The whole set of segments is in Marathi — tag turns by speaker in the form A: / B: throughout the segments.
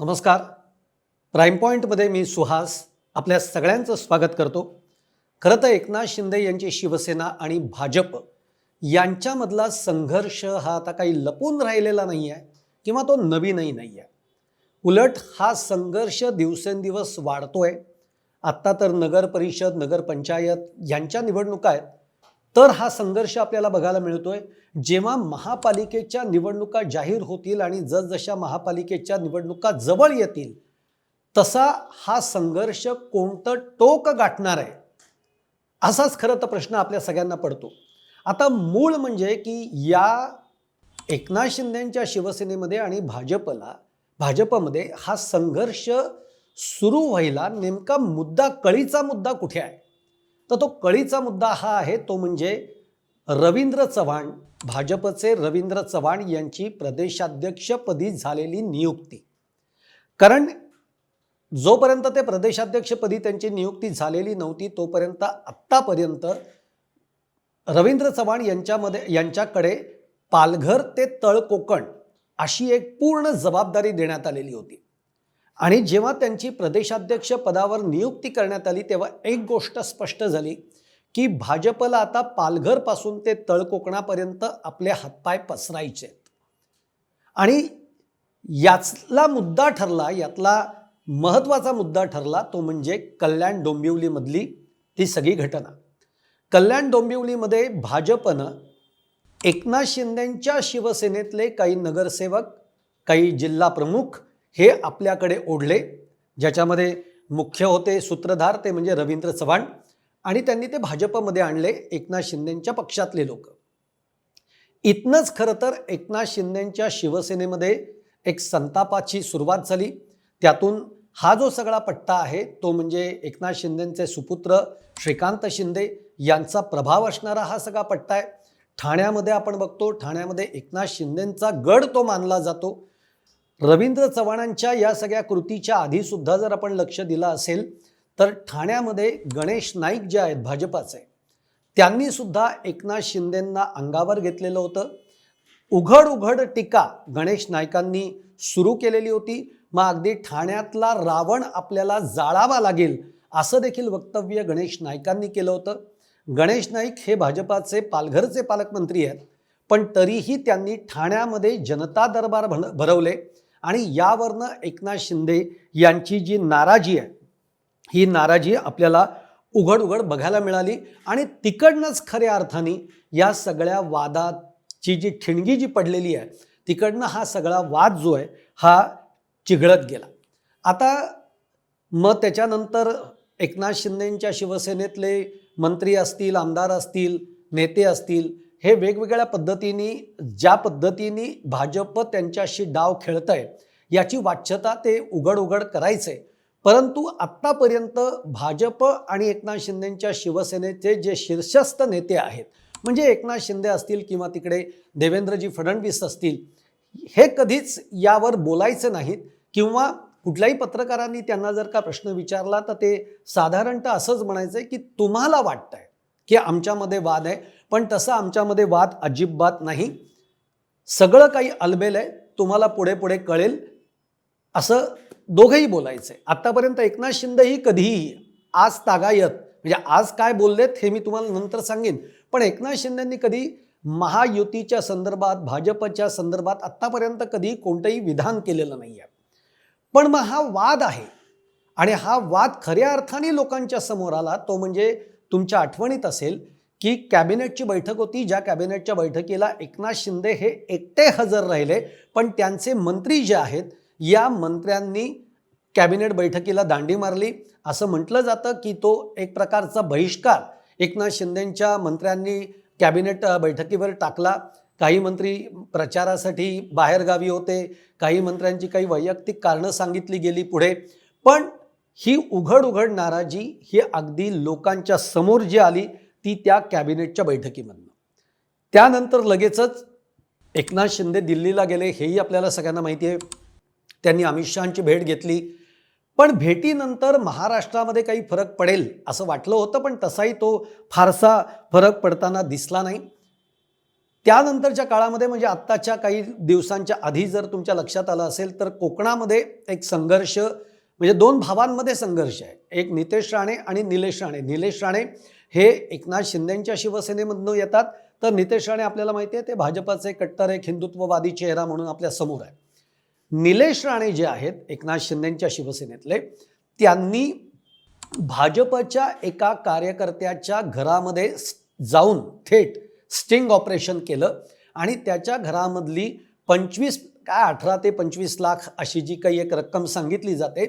A: नमस्कार. प्राईम पॉईंटमध्ये मी सुहास आपल्या सगळ्यांचं स्वागत करतो. खरं तर एकनाथ शिंदे यांची शिवसेना आणि भाजप यांच्यामधला संघर्ष हा आता काही लपून राहिलेला नाही आहे किंवा तो नवीनही नाही आहे उलट हा संघर्ष दिवसेंदिवस वाढतोय. आत्ता तर नगर परिषद नगरपंचायत यांच्या निवडणुका आहेत. तर हा संघर्ष आपल्याला बघायला मिळतोय. जेव्हा महापालिकेच्या निवडणुका जाहीर होतील आणि जसजशा महापालिकेच्या निवडणुका जवळ येतील तसा हा संघर्ष कोणतं टोक गाठणार आहे? असाच खरं तर प्रश्न आपल्या सगळ्यांना पडतो. आता मूळ म्हणजे की या एकनाथ शिंदेच्या शिवसेनेमध्ये आणि भाजपला भाजपमध्ये हा संघर्ष सुरू व्हायला नेमका मुद्दा कळीचा मुद्दा कुठे आहे? तर तो कळीचा मुद्दा हा आहे तो म्हणजे रवींद्र चव्हाण भाजपचे रवींद्र चव्हाण यांची प्रदेशाध्यक्षपदी झालेली नियुक्ती. कारण जोपर्यंत ते प्रदेशाध्यक्षपदी त्यांची नियुक्ती झालेली नव्हती तोपर्यंत आत्तापर्यंत रवींद्र चव्हाण यांच्यामध्ये यांच्याकडे पालघर ते तळकोकण अशी एक पूर्ण जबाबदारी देण्यात आलेली होती. आणि जेव्हा त्यांची प्रदेशाध्यक्ष पदावर नियुक्ती करण्यात आली तेव्हा एक गोष्ट स्पष्ट झाली की भाजपला आता पालघरपासून ते तळकोकणापर्यंत आपले हातपाय पसरायचे आहेत. आणि याचला मुद्दा ठरला यातला महत्त्वाचा मुद्दा ठरला तो म्हणजे कल्याण डोंबिवलीमधली ती सगळी घटना. कल्याण डोंबिवलीमध्ये भाजपनं एकनाथ शिंदेंच्या शिवसेनेतले काही नगरसेवक काही जिल्हा प्रमुख हे आपल्याकडे ओढले ज्याच्यामध्ये मुख्य होते सूत्रधार ते म्हणजे रवींद्र चव्हाण आणि त्यांनी ते भाजपमध्ये आणले एकनाथ शिंदेंच्या पक्षातले लोक. इथनंच खरं तर एकनाथ शिंदेंच्या शिवसेनेमध्ये एक संतापाची सुरुवात झाली. त्यातून हा जो सगळा पट्टा आहे तो म्हणजे एकनाथ शिंदेंचे सुपुत्र श्रीकांत शिंदे यांचा प्रभाव असणारा हा सगळा पट्टा आहे. ठाण्यामध्ये आपण बघतो ठाण्यामध्ये एकनाथ शिंदेंचा गड तो मानला जातो. रवींद्र चव्हाणांच्या या सगळ्या कृतीच्या आधीसुद्धा जर आपण लक्ष दिलं असेल तर ठाण्यामध्ये गणेश नाईक जे आहेत भाजपाचे त्यांनी सुद्धा एकनाथ शिंदेंना अंगावर घेतलेलं होतं. उघड उघड टीका गणेश नाईकांनी सुरू केलेली होती. मग अगदी ठाण्यातला रावण आपल्याला जाळावा लागेल असं देखील वक्तव्य गणेश नाईकांनी केलं होतं. गणेश नाईक हे भाजपाचे पालघरचे पालकमंत्री आहेत पण तरीही त्यांनी ठाण्यामध्ये जनता दरबार भर भरवले. आणि यावरनं एकनाथ शिंदे यांची जी नाराजी आहे ही नाराजी आपल्याला उघड उघड बघायला मिळाली. आणि तिकडनंच खऱ्या अर्थाने या सगळ्या वादाची जी ठिणगी जी पडलेली आहे तिकडनं हा सगळा वाद जो आहे हा चिघळत गेला. आता मग त्याच्यानंतर एकनाथ शिंदेंच्या शिवसेनेतले मंत्री असतील आमदार असतील नेते असतील हे वेगवेगळ्या पद्धतीने ज्या पद्धतीने भाजप त्यांच्याशी डाव खेळत आहे याची वाच्यता ते उघड उघड करायचे. परंतु आत्तापर्यंत भाजप आणि एकनाथ शिंदेंच्या शिवसेनेचे जे शीर्षस्थ नेते आहेत म्हणजे एकनाथ शिंदे असतील किंवा तिकडे देवेंद्रजी फडणवीस असतील हे कधीच यावर बोलायचे नाहीत किंवा कुठल्याही पत्रकारांनी त्यांना जर का प्रश्न विचारला तर ते साधारणतः असंच म्हणायचं आहे की तुम्हाला वाटतंय की आमच्यामध्ये वाद आहे पण तसं आमच्यामध्ये वाद अजिबात नाही. सगळं काही अलबेल आहे. तुम्हाला पुढे पुढे कळेल. असं दोघंही बोलायचं आहे आत्तापर्यंत एकनाथ शिंदेही कधीही आज तागायत म्हणजे आज काय बोललेत हे मी तुम्हाला नंतर सांगेन. पण एकनाथ शिंदेंनी कधी महायुतीच्या संदर्भात भाजपच्या संदर्भात आत्तापर्यंत कधी कोणतंही विधान केलेलं नाही आहे पण मग हा वाद आहे. आणि हा वाद खऱ्या अर्थाने लोकांच्या समोर आला तो म्हणजे तुमच्या आठवणीत असेल. की कॅबिनेटची बैठक होती ज्या कॅबिनेटच्या बैठकीला एकनाथ शिंदे हे एकटे हजर राहिले. पण त्यांचे मंत्री जे आहेत या मंत्र्यांनी कॅबिनेट बैठकीला दांडी मारली. असं म्हटलं जातं की तो एक प्रकारचा बहिष्कार एकनाथ शिंदेंच्या मंत्र्यांनी कॅबिनेट बैठकीवर टाकला. काही मंत्री प्रचारासाठी बाहेरगावी होते. काही मंत्र्यांची काही वैयक्तिक कारणं सांगितली गेली पुढे. पण ही उघड उघड नाराजी ही अगदी लोकांच्या समोर जी आली ती त्या कॅबिनेटच्या बैठकीमधनं. त्यानंतर लगेचच एकनाथ शिंदे दिल्लीला गेले हेही आपल्याला सगळ्यांना माहिती आहे. त्यांनी अमित शहाची भेट घेतली. पण भेटीनंतर महाराष्ट्रामध्ये काही फरक पडेल असं वाटलं होतं पण तसाही तो फारसा फरक पडताना दिसला नाही. त्यानंतरच्या काळामध्ये म्हणजे आत्ताच्या काही दिवसांच्या आधी जर तुमच्या लक्षात आलं असेल तर कोकणामध्ये एक संघर्ष म्हणजे दोन भावांमध्ये संघर्ष आहे. एक नितेश राणे आणि निलेश राणे. निलेश राणे हे एकनाथ शिंदेंच्या शिवसेनेमधनं येतात. तर नितेश राणे आपल्याला माहिती आहे ते भाजपाचे कट्टर एक हिंदुत्ववादी चेहरा म्हणून आपल्यासमोर आहे. निलेश राणे जे आहेत एकनाथ शिंदेंच्या शिवसेनेतले त्यांनी भाजपच्या एका कार्यकर्त्याच्या घरामध्ये जाऊन थेट स्टिंग ऑपरेशन केलं आणि त्याच्या घरामधली पंचवीस काय अठरा ते पंचवीस लाख अशी जी काही एक रक्कम सांगितली जाते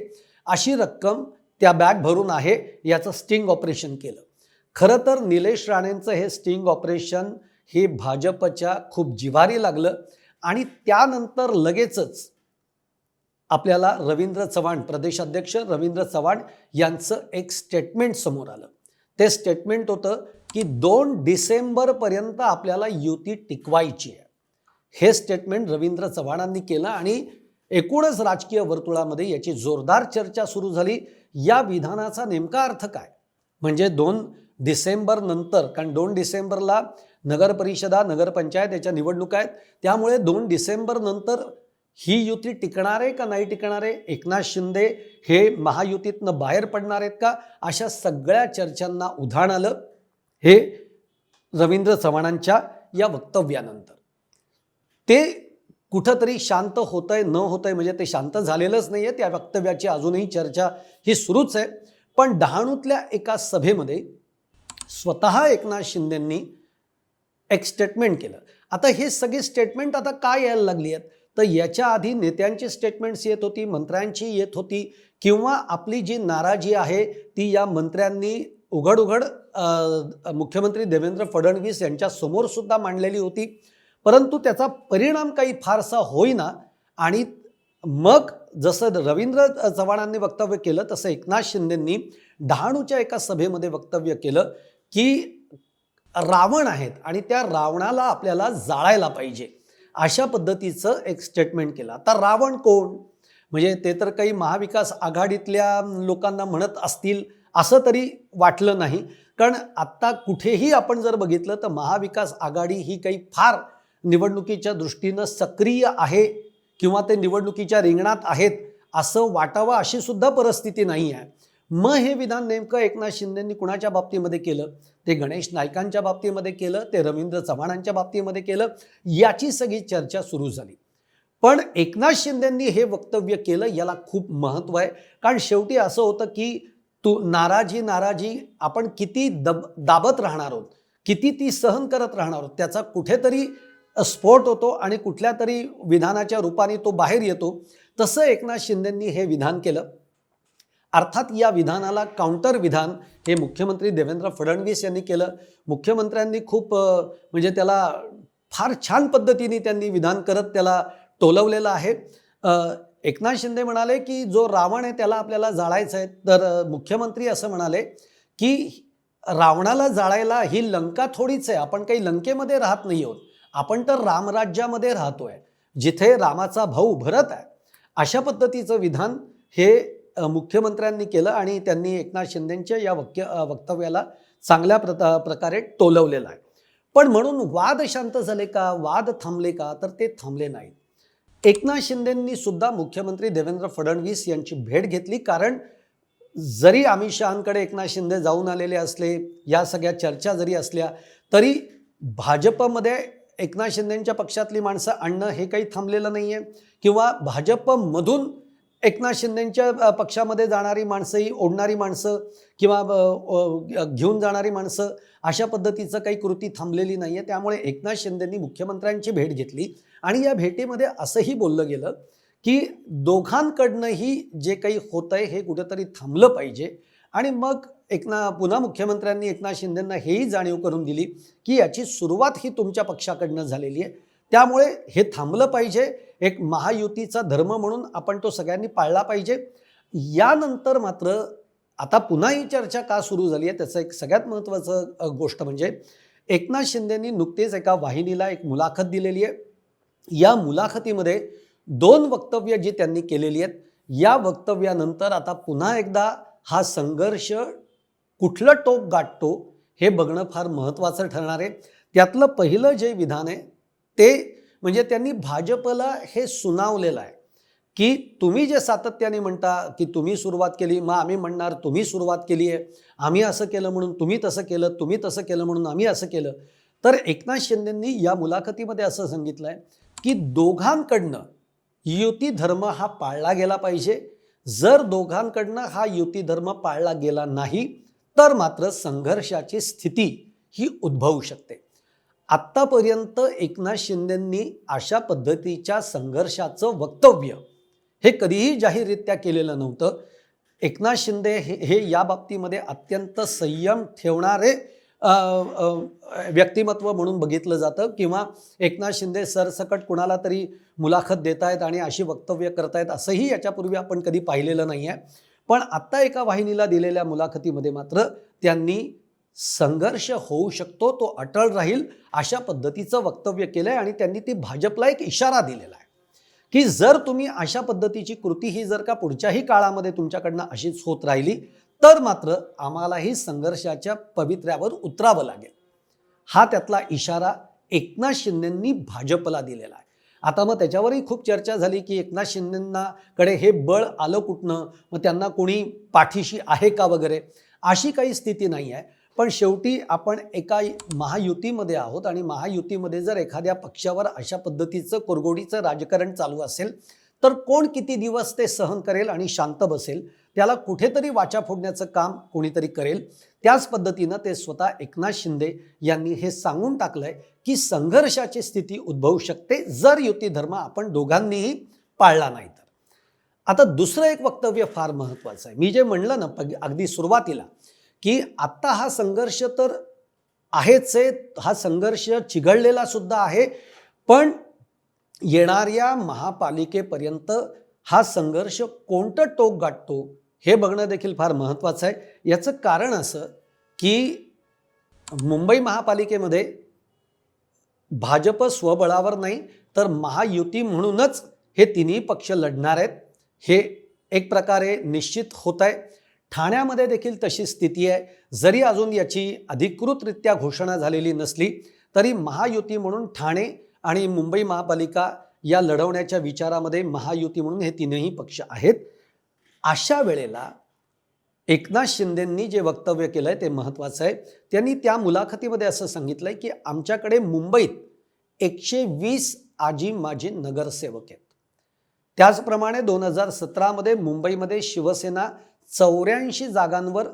A: अशी रक्कम त्या बॅग भरून आहे याचं स्टिंग ऑपरेशन केलं. खरं तर निलेश राणेंचं हे स्टिंग ऑपरेशन हे भाजपच्या खूप जिवारी लागलं आणि त्यानंतर लगेचच आपल्याला रवींद्र चव्हाण प्रदेशाध्यक्ष रवींद्र चव्हाण यांचं एक स्टेटमेंट समोर आलं. ते स्टेटमेंट होतं की दोन डिसेंबरपर्यंत आपल्याला युती टिकवायची आहे. हे स्टेटमेंट रवींद्र चव्हाणांनी केलं आणि एकूणच राजकीय वर्तुळामध्ये याची जोरदार चर्चा सुरू झाली. या विधानाचा नेमका अर्थ काय? म्हणजे दोन डिसेंबरनंतर कारण दोन डिसेंबरला नगर परिषदा नगरपंचायत याच्या निवडणुका आहेत. त्यामुळे दोन डिसेंबरनंतर ही युती टिकणार आहे का नाही टिकणार? आहे एकनाथ शिंदे हे महायुतीतनं बाहेर पडणार आहेत का? अशा सगळ्या चर्चांना उधाण आलं हे रवींद्र चव्हाणांच्या या वक्तव्यानंतर. ते कुठंतरी शांत होतंय न होतंय म्हणजे ते शांत झालेलंच नाही आहे त्या वक्तव्याची अजूनही चर्चा ही सुरूच आहे. पण डहाणूतल्या एका सभेमध्ये स्वतः एकनाथ शिंदेंनी एक स्टेटमेंट केलं. आता हे सगळे स्टेटमेंट आता काय यायला लागली आहेत तर याच्या आधी नेत्यांची स्टेटमेंट्स येत होती मंत्र्यांची येत होती किंवा आपली जी नाराजी आहे ती या मंत्र्यांनी उघड उघड मुख्यमंत्री देवेंद्र फडणवीस यांच्या सुद्धा मांडलेली होती. परंतु त्याचा परिणाम काही फारसा होईना आणि मग जसं रवींद्र चव्हाणांनी वक्तव्य केलं तसं एकनाथ शिंदेंनी डहाणूच्या एका सभेमध्ये वक्तव्य केलं. की रावण आहेत आणि त्या रावणाला आपल्याला जाळायला पाहिजे. अशा पद्धतीचं एक स्टेटमेंट केलं. आता रावण कोण? म्हणजे ते तर काही महाविकास आघाडीतल्या लोकांना म्हणत असतील असं तरी वाटलं नाही. कारण आत्ता कुठेही आपण जर बघितलं तर महाविकास आघाडी ही काही फार निवडणुकीच्या दृष्टीनं सक्रिय आहे किंवा ते निवडणुकीच्या रिंगणात आहेत असं वाटावं अशी सुद्धा परिस्थिती नाही आहे मग हे विधान नेमकं एकनाथ शिंदेंनी कुणाच्या बाबतीमध्ये केलं? ते गणेश नायकांच्या बाबतीमध्ये केलं? ते रवींद्र चव्हाणांच्या बाबतीमध्ये केलं? याची सगळी चर्चा सुरू झाली. पण एकनाथ शिंदेंनी हे वक्तव्य केलं याला खूप महत्त्व आहे. कारण शेवटी असं होतं की तू नाराजी नाराजी आपण किती दब दाबत राहणार आहोत किती ती सहन करत राहणार आहोत त्याचा कुठेतरी स्फोट होतो आणि कुठल्या तरी विधानाच्या रूपाने तो बाहेर येतो. तसं एकनाथ शिंदेंनी हे विधान केलं. अर्थात या विधानाला काउंटर विधान हे मुख्यमंत्री देवेंद्र फडणवीस यांनी केलं. मुख्यमंत्र्यांनी खूप म्हणजे त्याला फार छान पद्धतीने त्यांनी विधान करत त्याला टोलवलेलं आहे. एकनाथ शिंदे म्हणाले की जो रावण आहे त्याला आपल्याला जाळायचं आहे. तर मुख्यमंत्री असं म्हणाले की रावणाला जाळायला ही लंका थोडीच आहे. आपण काही लंकेमध्ये राहत नाही आहोत. आपण तर रामराज्यामध्ये राहतोय. जिथे रामाचा भाऊ भरत आहे. अशा पद्धतीचं विधान हे मुख्यमंत्र्यांनी केलं आणि त्यांनी एकनाथ शिंदेंच्या या वक्य वक्तव्याला चांगल्या प्रता प्रकारे टोलवलेलं आहे. पण म्हणून वाद शांत झाले का? वाद थांबले का? तर ते थांबले नाहीत. एकनाथ शिंदेंनी सुद्धा मुख्यमंत्री देवेंद्र फडणवीस यांची भेट घेतली. कारण जरी अमित शहांकडे एकनाथ शिंदे जाऊन आलेले असले या सगळ्या चर्चा जरी असल्या तरी भाजपमध्ये एकनाथ शिंदेंच्या पक्षातली माणसं आणणं हे काही थांबलेलं नाही आहे किंवा भाजपमधून एकनाथ शिंदेच्या पक्षामध्ये जाणारी माणसंही ओढणारी माणसं किंवा घेऊन जाणारी माणसं अशा पद्धतीचं काही कृती थांबलेली नाही आहे त्यामुळे एकनाथ शिंदेंनी मुख्यमंत्र्यांची भेट घेतली आणि या भेटीमध्ये असंही बोललं गेलं की दोघांकडनंही जे काही होतं आहे हे कुठेतरी थांबलं पाहिजे. आणि मग एकना पुन्हा मुख्यमंत्र्यांनी एकनाथ शिंदेंना हेही जाणीव करून दिली की याची सुरुवात ही तुमच्या पक्षाकडनं झालेली आहे. त्यामुळे हे थांबलं पाहिजे. एक महायुतीचा धर्म म्हणून आपण तो सगळ्यांनी पाळला पाहिजे. यानंतर मात्र आता पुन्हा ही चर्चा का सुरू झाली आहे? त्याचं एक सगळ्यात महत्त्वाचं गोष्ट म्हणजे एकनाथ शिंदेंनी नुकतेच एका वाहिनीला एक मुलाखत दिलेली आहे. या मुलाखतीमध्ये दोन वक्तव्य जी त्यांनी केलेली आहेत या वक्तव्यानंतर आता पुन्हा एकदा हा संघर्ष कुठलं टोक गाठतो हे बघणं फार महत्त्वाचं ठरणार आहे. त्यातलं पहिलं जे विधान आहे ते म्हणजे त्यांनी भाजपला हे सुनावलेलं आहे. की तुम्ही जे सातत्याने म्हणता की तुम्ही सुरुवात केली मग आम्ही म्हणणार तुम्ही सुरुवात केली आहे. आम्ही असं केलं म्हणून तुम्ही तसं केलं तुम्ही तसं केलं म्हणून आम्ही असं केलं. तर एकनाथ शिंदेंनी या मुलाखतीमध्ये असं सांगितलं आहे की दोघांकडनं युती धर्म हा पाळला गेला पाहिजे. जर दोघांकडनं हा युती धर्म पाळला गेला नाही तर मात्र संघर्षाची स्थिती ही उद्भवू शकते. आत्तापर्यंत एकनाथ शिंदेंनी अशा पद्धतीच्या संघर्षाचं वक्तव्य हे कधीही जाहीररित्या केलेलं नव्हतं. एकनाथ शिंदे हे हे या बाबतीमध्ये अत्यंत संयम ठेवणारे व्यक्तिमत्व म्हणून बघितलं जातं किंवा एकनाथ शिंदे सरसकट कुणाला तरी मुलाखत देत आहेत आणि अशी वक्तव्य करतायत असंही याच्यापूर्वी आपण कधी पाहिलेलं नाही आहे पण आत्ता एका वाहिनीला दिलेल्या मुलाखतीमध्ये मात्र त्यांनी संघर्ष होऊ शकतो तो अटळ राहील अशा पद्धतीचं वक्तव्य केलं आहे आणि त्यांनी ती भाजपला एक इशारा दिलेला आहे. की जर तुम्ही अशा पद्धतीची कृती ही जर का पुढच्याही काळामध्ये तुमच्याकडनं अशीच होत राहिली तर मात्र आम्हालाही संघर्षाच्या पवित्र्यावर उतरावं लागेल. हा त्यातला इशारा एकनाथ शिंदेंनी भाजपला दिलेला आहे. आता मग त्याच्यावरही खूप चर्चा झाली की एकनाथ शिंदेंना कडे हे बळ आलं कुठनं? मग त्यांना कोणी पाठीशी आहे का वगैरे? अशी काही स्थिती नाही आहे. पण शेवटी आपण एका महायुतीमध्ये आहोत आणि महायुतीमध्ये जर एखाद्या पक्षावर अशा पद्धतीचं कोरगोडीचं राजकारण चालू असेल तर कोण किती दिवस ते सहन करेल आणि शांत बसेल त्याला कुठेतरी वाचा फोडण्याचं काम कोणीतरी करेल त्याच पद्धतीनं ते स्वतः एकनाथ शिंदे यांनी हे सांगून टाकलंय की संघर्षाची स्थिती उद्भवू शकते जर युती धर्म आपण दोघांनीही पाळला नाही तर. आता दुसरं एक वक्तव्य फार महत्त्वाचं आहे. मी जे म्हणलं ना अगदी सुरुवातीला की आत्ता हा संघर्ष तर आहेच आहे हा संघर्ष चिघळलेला सुद्धा आहे पण येणाऱ्या महापालिकेपर्यंत हा संघर्ष कोणतं टोक गाठतो हे बघणं देखील फार महत्त्वाचं आहे. याचं कारण असं की मुंबई महापालिकेमध्ये भाजप स्वबळावर नाही तर महायुती म्हणूनच हे तिन्ही पक्ष लढणार आहेत. हे एक प्रकारे निश्चित होत आहे. ठाण्यामध्ये देखील तशी स्थिती आहे. जरी अजून याची अधिकृतरित्या घोषणा झालेली नसली तरी महायुती म्हणून ठाणे आणि मुंबई महापालिका या लढवण्याच्या विचारामध्ये महायुती म्हणून हे तीनही पक्ष आहेत. अशा वेळेला एकनाथ शिंदेंनी जे वक्तव्य केलं आहे ते महत्त्वाचं आहे. त्यांनी त्या मुलाखतीमध्ये असं सांगितलं आहे की आमच्याकडे मुंबईत एकशे वीस आजी माजी नगरसेवक आहेत. त्याचप्रमाणे दोन हजार सतरामध्ये मुंबईमध्ये शिवसेना चौऱ्याऐंशी जागांवर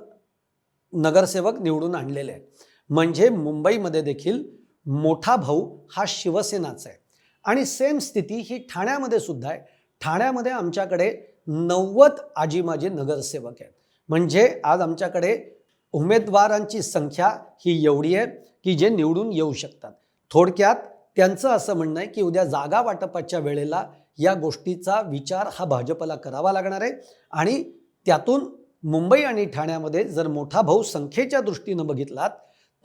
A: नगरसेवक निवडून आणलेले आहेत. म्हणजे मुंबईमध्ये देखील मोठा भाऊ हा शिवसेनाचा आहे. आणि सेम स्थिती ही ठाण्यामध्ये सुद्धा आहे. ठाण्यामध्ये आमच्याकडे नव्वद आजीमाजी नगरसेवक आहेत. म्हणजे आज आमच्याकडे उमेदवारांची संख्या ही एवढी आहे की जे निवडून येऊ शकतात. थोडक्यात त्यांचं असं म्हणणं आहे की उद्या जागा वाटपाच्या वेळेला या गोष्टीचा विचार हा भाजपला करावा लागणार आहे. आणि त्यातून मुंबई आणि ठाण्यामध्ये जर मोठा भाऊ संख्येच्या दृष्टीनं बघितलात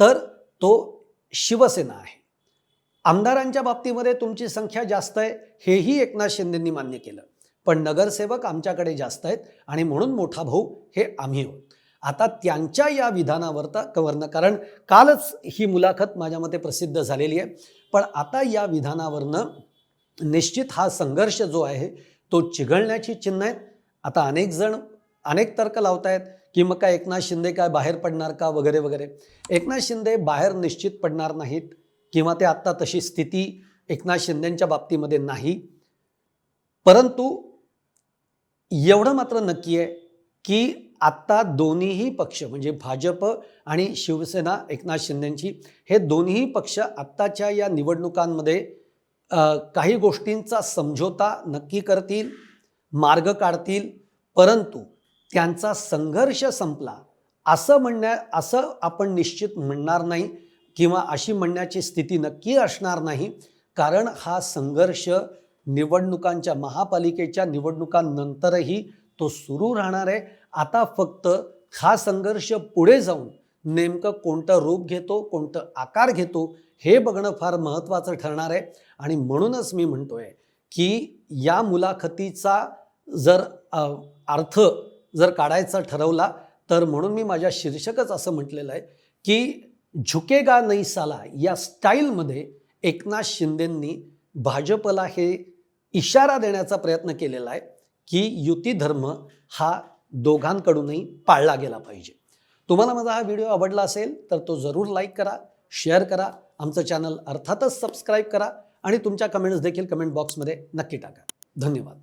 A: तर तो शिवसेना आहे. आमदारांच्या बाबतीमध्ये तुमची संख्या जास्त आहे हेही एकनाथ शिंदेंनी मान्य केलं. पण नगरसेवक आमच्याकडे जास्त आहेत आणि म्हणून मोठा भाऊ हे आम्ही आहोत. आता त्यांच्या या विधानावरता कवरनं कारण कालच ही मुलाखत माझ्या मते प्रसिद्ध झालेली आहे. पण आता या विधानावरनं निश्चित हा संघर्ष जो आहे तो चिघळण्याची चिन्ह आहेत. आता अनेक जण अनेक तर्क लावतायत की मग काय एकनाथ शिंदे काय बाहेर पडणार का वगैरे वगैरे. एकनाथ शिंदे बाहेर निश्चित पडणार नाहीत किंवा ते आत्ता तशी स्थिती एकनाथ शिंदेंच्या बाबतीमध्ये नाही. परंतु एवढं मात्र नक्की आहे की आत्ता दोन्हीही पक्ष म्हणजे भाजप आणि शिवसेना एकनाथ शिंदेंची हे दोन्ही पक्ष आत्ताच्या या निवडणुकांमध्ये काही गोष्टींचा समझोता नक्की करतील मार्ग काढतील. परंतु त्यांचा संघर्ष संपला. असं म्हणण्या असं आपण निश्चित म्हणणार नाही किंवा अशी म्हणण्याची स्थिती नक्की असणार नाही. कारण हा संघर्ष निवडणुकांच्या महापालिकेच्या निवडणुकांनंतरही तो सुरू राहणार आहे. आता फक्त हा संघर्ष पुढे जाऊन नेमकं कोणतं रूप घेतो कोणतं आकार घेतो हे बघणं फार महत्त्वाचं ठरणार आहे. आणि म्हणूनच मी म्हणतोय की या मुलाखतीचा जर अर्थ जर काढायचा ठरवला तर म्हणून मी माझ्या शीर्षकच असं म्हटलेलं आहे की झुकेगा नाही साला या स्टाईलमध्ये एकनाथ शिंदेंनी भाजपला हे इशारा देण्याचा प्रयत्न केलेला आहे की युती धर्म हा दोघांकडूनही पाळला गेला पाहिजे. तुम्हाला माझा हा व्हिडिओ आवडला असेल तर तो जरूर लाईक करा शेअर करा आमचं चॅनल अर्थातच सबस्क्राईब करा आणि तुमच्या कमेंट्स देखील कमेंट बॉक्समध्ये नक्की टाका. धन्यवाद.